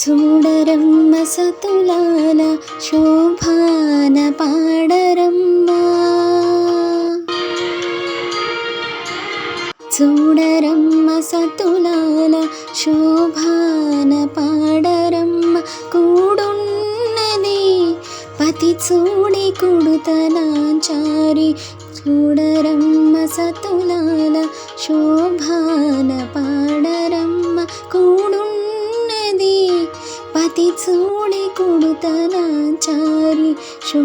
చూడరమ్మ సతులాల శోభాన చూడి చూడరమ్మ సతులాల శోభాన పాడరమ్మ కూడున్నది. పతి చూడి కుడుతలాచారి శో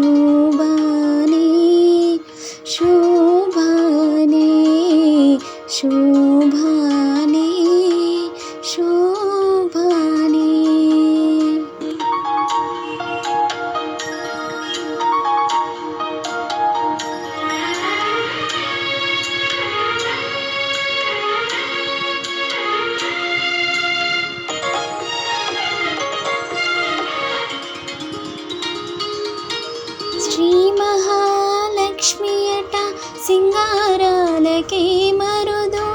సింగారాలకే మరుదు.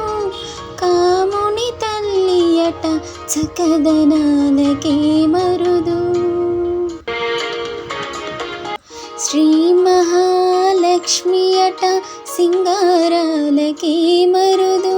కాముని తల్లి అట చకదనాలకే మరుదు. శ్రీ మహాలక్ష్మి అట సింగారాలకే మరుదు.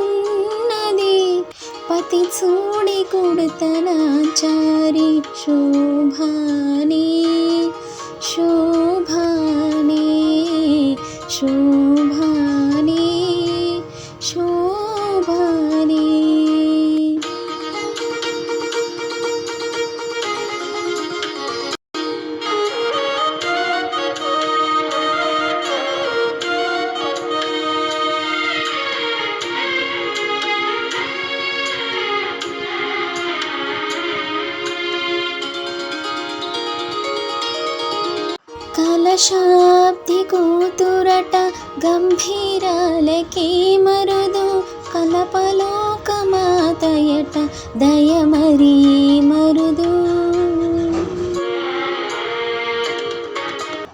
पति सोडि उडतना शोभा। శతాబ్ది కూతురట గంభీరాలకే మరుదు కలపలోకమాతయట దయమరీ మరుదు.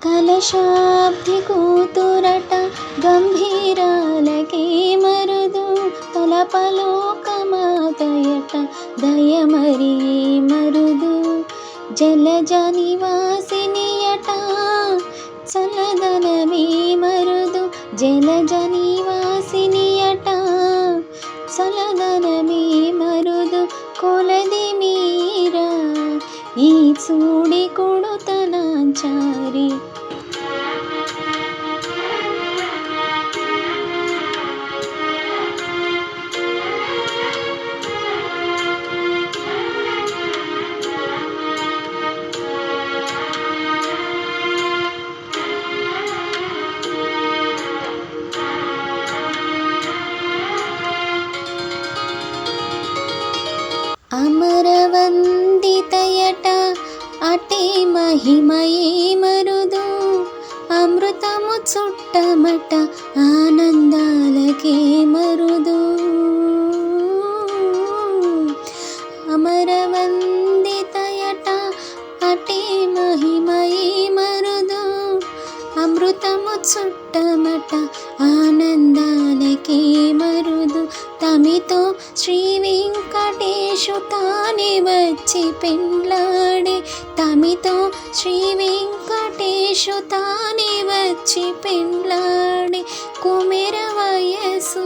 కలశాబ్ది కూతురట గంభీరాలకే మరుదు కలపలోకమాతయట దయమరీ మరుదు. జలజ నివాసినియట చలదనమే మరుదు జలజనీ అటే మహిమయే మరుదు. అమృతము చుట్టమట ఆనందాలకే అమృతము చుట్టమట ఆనందాలకే మరుదు. తమితో శ్రీ వెంకటేశు తానే వచ్చి పెండ్లాడే. తమితో శ్రీ వెంకటేశు తానే వచ్చి పెండ్లాడే. కుమెర వయసు